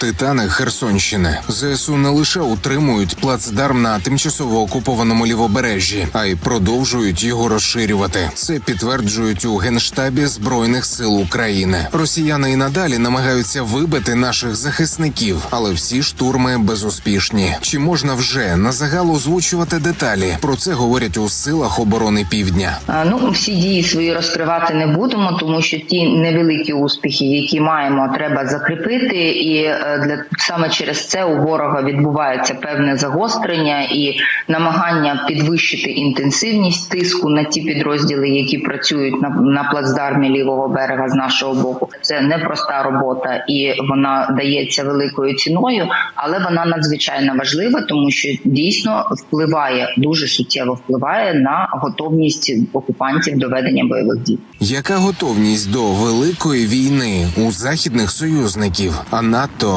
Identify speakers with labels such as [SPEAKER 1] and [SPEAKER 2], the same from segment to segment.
[SPEAKER 1] Титани Херсонщини ЗСУ не лише утримують плацдарм на тимчасово окупованому лівобережжі, а й продовжують його розширювати. Це підтверджують у генштабі збройних сил України. Росіяни і надалі намагаються вибити наших захисників, але всі штурми безуспішні. Чи можна вже на загал озвучувати деталі? Про це говорять у силах оборони Півдня.
[SPEAKER 2] Е, Ну, всі дії свої розкривати не будемо, тому що ті невеликі успіхи, які маємо, треба закріпити. І е, для саме через це у ворога відбувається певне загострення і намагання підвищити інтенсивність тиску на ті підрозділи, які працюють на, на плацдармі лівого берега з нашого боку. Це непроста робота, і вона дається великою ціною, але вона надзвичайно важлива, тому що дійсно впливає дуже суттєво впливає на готовність окупантів до ведення бойових дій.
[SPEAKER 1] Яка готовність до великої війни у західних союзників? А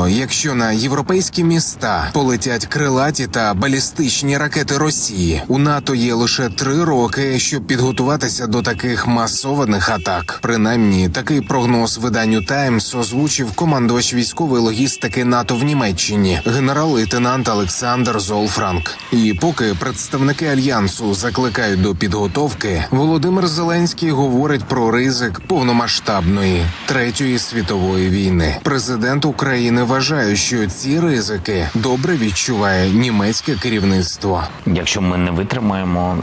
[SPEAKER 1] якщо на європейські міста полетять крилаті та балістичні ракети Росії, у НАТО є лише три роки, щоб підготуватися до таких масованих атак. Принаймні, такий прогноз виданню Таймс озвучив командувач військової логістики НАТО в Німеччині, генерал-лейтенант Олександр Золфранк. І поки представники альянсу закликають до підготовки, Володимир Зеленський говорить про ризик повномасштабної третьої світової війни. Президент України вважає, що ці ризики добре відчуває німецьке керівництво.
[SPEAKER 3] Якщо ми не витримаємо,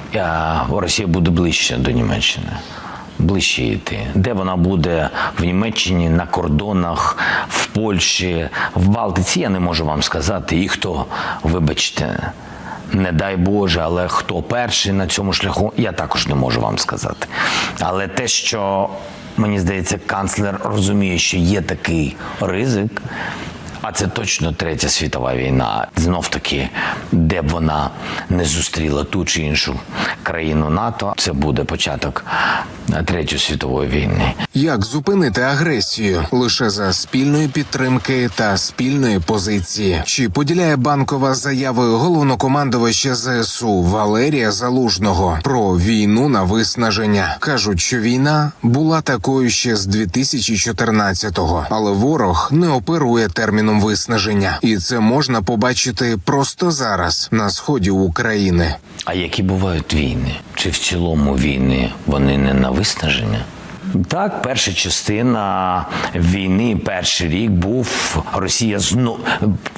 [SPEAKER 3] Росія буде ближче до Німеччини. Ближче йти. Де вона буде в Німеччині, на кордонах, в Польщі, в Балтиці, я не можу вам сказати. І хто, вибачте, не дай Боже, але хто перший на цьому шляху, я також не можу вам сказати. Але те, що мені здається, канцлер розуміє, що є такий ризик. А це точно третя світова війна. Знов таки, де б вона не зустріла ту чи іншу країну НАТО, це буде початок третьої світової війни.
[SPEAKER 1] Як зупинити агресію лише за спільної підтримки та спільної позиції? Чи поділяє банкова заяви головнокомандувача ЗСУ Валерія Залужного про війну на виснаження? кажуть, що війна була такою ще з 2014-го, але ворог не оперує терміном виснаження, і це можна побачити просто зараз на сході України.
[SPEAKER 3] А які бувають війни? Чи в цілому війни вони не на виснаження? Так, перша частина війни, перший рік був Росія зно,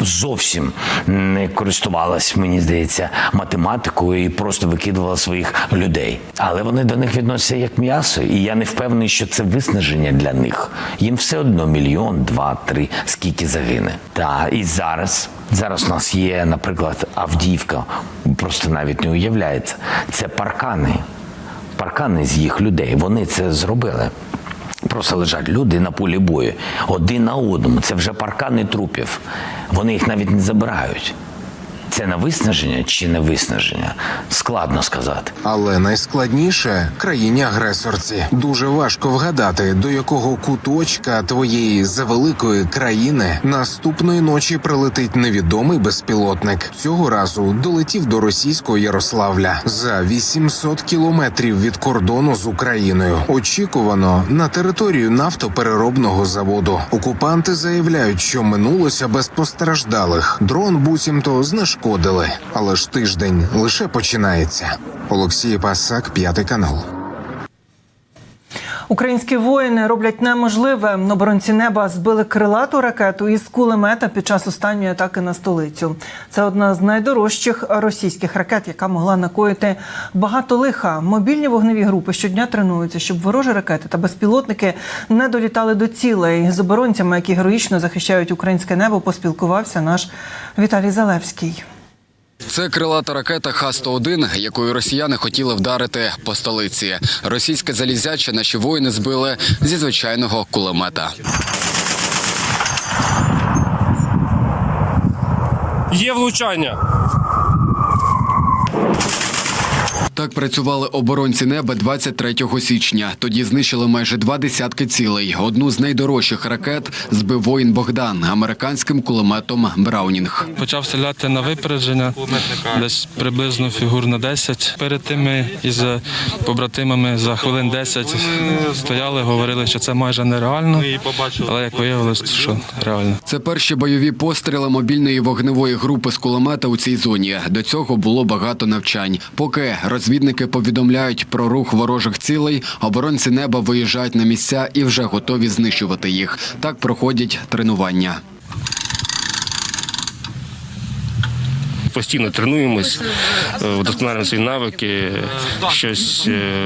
[SPEAKER 3] зовсім не користувалась, мені здається, математикою і просто викидувала своїх людей. Але вони до них відносяться як м'ясо, і я не впевнений, що це виснаження для них. Їм все одно мільйон, два, три, скільки загине. Та і зараз. Зараз у нас є, наприклад, Авдіївка, просто навіть не уявляється. Це паркани паркани з їх людей. Вони це зробили. Просто лежать люди на полі бою один на одному. Це вже паркани трупів. Вони їх навіть не забирають. Це на виснаження чи не виснаження? Складно сказати.
[SPEAKER 1] Але найскладніше країні агресорці дуже важко вгадати, до якого куточка твоєї завеликої країни наступної ночі прилетить невідомий безпілотник. Цього разу долетів до російського Ярославля за 800 кілометрів від кордону з Україною. Очікувано на територію нафтопереробного заводу. Окупанти заявляють, що минулося без постраждалих. Дрон буцімто знешкодили, але ж тиждень лише починається. Олексій Пасак, п'ятий канал.
[SPEAKER 4] Українські воїни роблять неможливе. Оборонці неба збили крилату ракету із кулемета під час останньої атаки на столицю. Це одна з найдорожчих російських ракет, яка могла накоїти багато лиха. Мобільні вогневі групи щодня тренуються, щоб ворожі ракети та безпілотники не долітали до цілей. З оборонцями, які героїчно захищають українське небо, поспілкувався наш Віталій Залевський.
[SPEAKER 5] Це крилата ракета Х-101, якою росіяни хотіли вдарити по столиці. Російське залізяче наші воїни збили зі звичайного кулемета.
[SPEAKER 6] Є влучання.
[SPEAKER 5] Так працювали оборонці неба 23 січня. Тоді знищили майже два десятки цілей. Одну з найдорожчих ракет збив воїн Богдан американським кулеметом Браунінг.
[SPEAKER 6] Почав стріляти на випередження, десь приблизно фігур на 10. Перед тим ми із побратимами за хвилин 10 стояли, говорили, що це майже нереально. Але як виявилось, що реально.
[SPEAKER 5] Це перші бойові постріли мобільної вогневої групи з кулемета у цій зоні. До цього було багато навчань. Поки розвідники повідомляють про рух ворожих цілей, оборонці неба виїжджають на місця і вже готові знищувати їх. Так проходять тренування.
[SPEAKER 7] Постійно тренуємось, е, вдосконалюємо свої навики, щось е,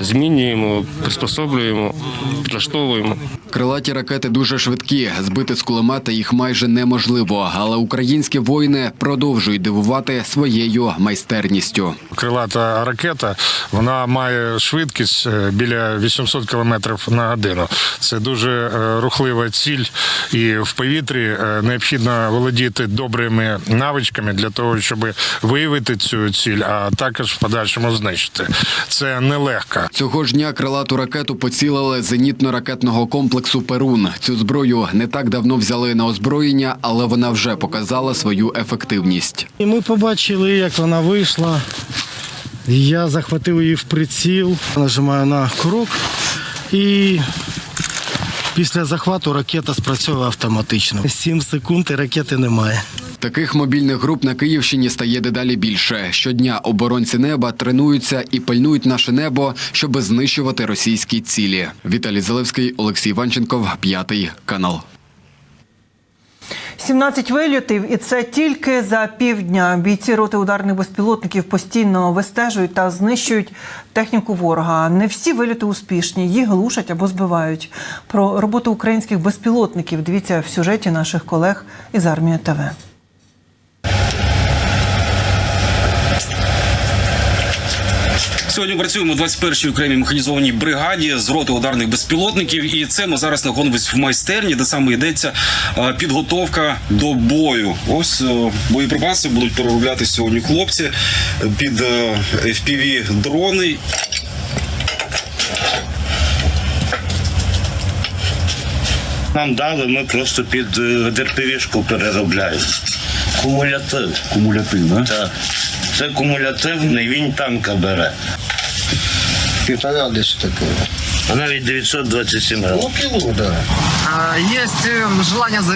[SPEAKER 7] змінюємо, приспособлюємо, підлаштовуємо.
[SPEAKER 5] Крилаті ракети дуже швидкі. Збити з кулемета їх майже неможливо. Але українські воїни продовжують дивувати своєю майстерністю.
[SPEAKER 8] Крилата ракета вона має швидкість е, біля 800 км на годину. Це дуже рухлива ціль, і в повітрі необхідно володіти добрими навичками для того, щоб виявити цю ціль, а також в подальшому знищити. Це нелегко.
[SPEAKER 5] Цього ж дня крилату ракету поцілили зенітно-ракетного комплексу Перун. Цю зброю не так давно взяли на озброєння, але вона вже показала свою ефективність.
[SPEAKER 9] І ми побачили, як вона вийшла. Я захватив її в приціл, нажимаю на курок і після захвату ракета спрацьовує автоматично. 7 секунд і ракети немає.
[SPEAKER 5] Таких мобільних груп на Київщині стає дедалі більше. Щодня оборонці неба тренуються і пильнують наше небо, щоб знищувати російські цілі. Віталій Зелевський, Олексій Ванченков, п'ятий канал.
[SPEAKER 4] 17 вильотів, і це тільки за півдня. Бійці роти ударних безпілотників постійно вистежують та знищують техніку ворога. Не всі вильоти успішні, їх глушать або збивають. Про роботу українських безпілотників дивіться в сюжеті наших колег із армії ТВ.
[SPEAKER 10] Сьогодні працюємо у 21-й окремій механізованій бригаді з роти ударних безпілотників. І це ми зараз знаходимося в майстерні, де саме йдеться підготовка до бою. Ось е, боєприпаси будуть переробляти сьогодні хлопці під е, fpv дрони.
[SPEAKER 11] Нам дали, ми просто під ДРПВшку переробляємо. Кумулятив. Кумулятив, да? Так. Це кумулятивний, він танка бере.
[SPEAKER 9] Півтора десь таке.
[SPEAKER 11] А навіть 927 грам.
[SPEAKER 9] Ну, кіло, так.
[SPEAKER 12] Есть э, желание за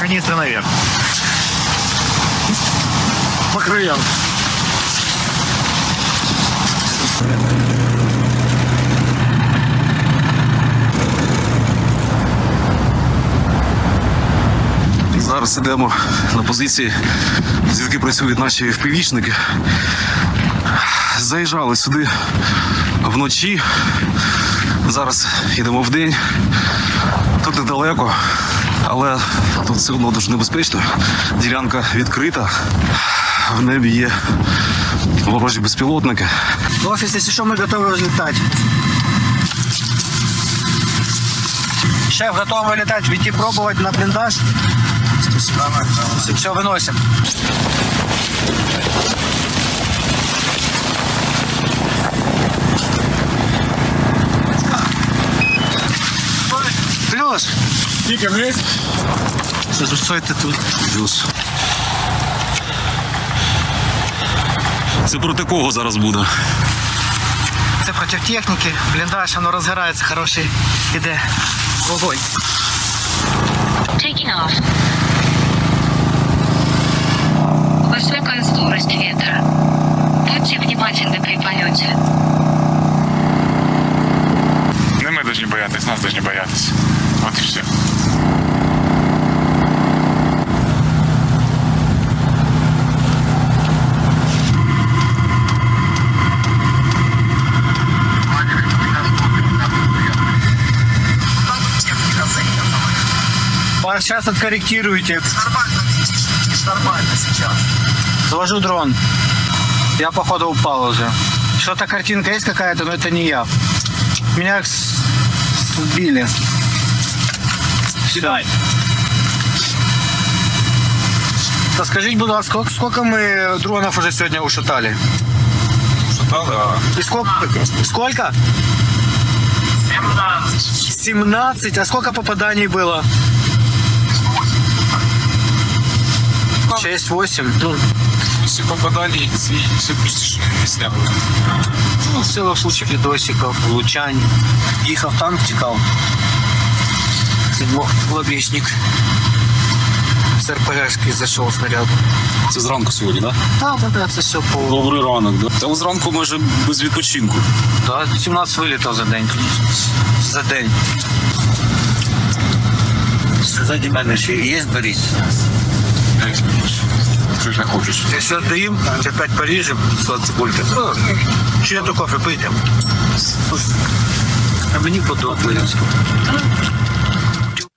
[SPEAKER 12] канистры наверх. По краям.
[SPEAKER 13] Зараз йдемо на позиції, звідки працюють наші впівічники. Заїжджали сюди вночі. Зараз йдемо в день. Тут недалеко, але тут все одно дуже небезпечно. Ділянка відкрита. В небі є ворожі безпілотники.
[SPEAKER 12] Офис, если что, мы готовы взлетать. Шеф, готовы вылетать, идти пробовать на блиндаж. Все, выносим. Плюс. Тільки вниз. Що тут?
[SPEAKER 13] Плюс. Це проти кого зараз буде?
[SPEAKER 12] Це проти техніки. Бліндаж, воно розгорається, хороший іде. Вогонь.
[SPEAKER 14] Taking off. Скорость ветра. Будьте внимательны при полете.
[SPEAKER 8] Не мы должны бояться, нас должны бояться. Вот и все.
[SPEAKER 12] Сейчас откорректируйте. Нормально, видишь, нормально сейчас. Завожу дрон. Я походу упал уже. Что-то картинка есть какая-то, но это не я. Меня с- сбили. Сюда. Та скажіть, будь ласка, сколько, сколько ми дронів уже сьогодні ушатали?
[SPEAKER 13] літали, а
[SPEAKER 12] И сколько? Сколько? 17. А сколько попаданий было? 6-8. Ну,
[SPEAKER 13] всі попадання ці все пустіше після.
[SPEAKER 12] ну, целых случаев видосиков, лучань. Ехал танк, текал. Седьмой лобешник. С РПГшки зашел снаряд.
[SPEAKER 13] Це зранку сьогодні, так?
[SPEAKER 12] Да, да, да, це все по...
[SPEAKER 13] Добрий ранок, да? Та зранку майже без відпочинку.
[SPEAKER 12] Да, 17 вилітів за день. За день. Ззаді мене ще є, беріть.
[SPEAKER 13] Що ж не хочеш?
[SPEAKER 12] Якщо доїм, опять поріжем, цибулька. Чи я то кофе пойдем. А мені подобається.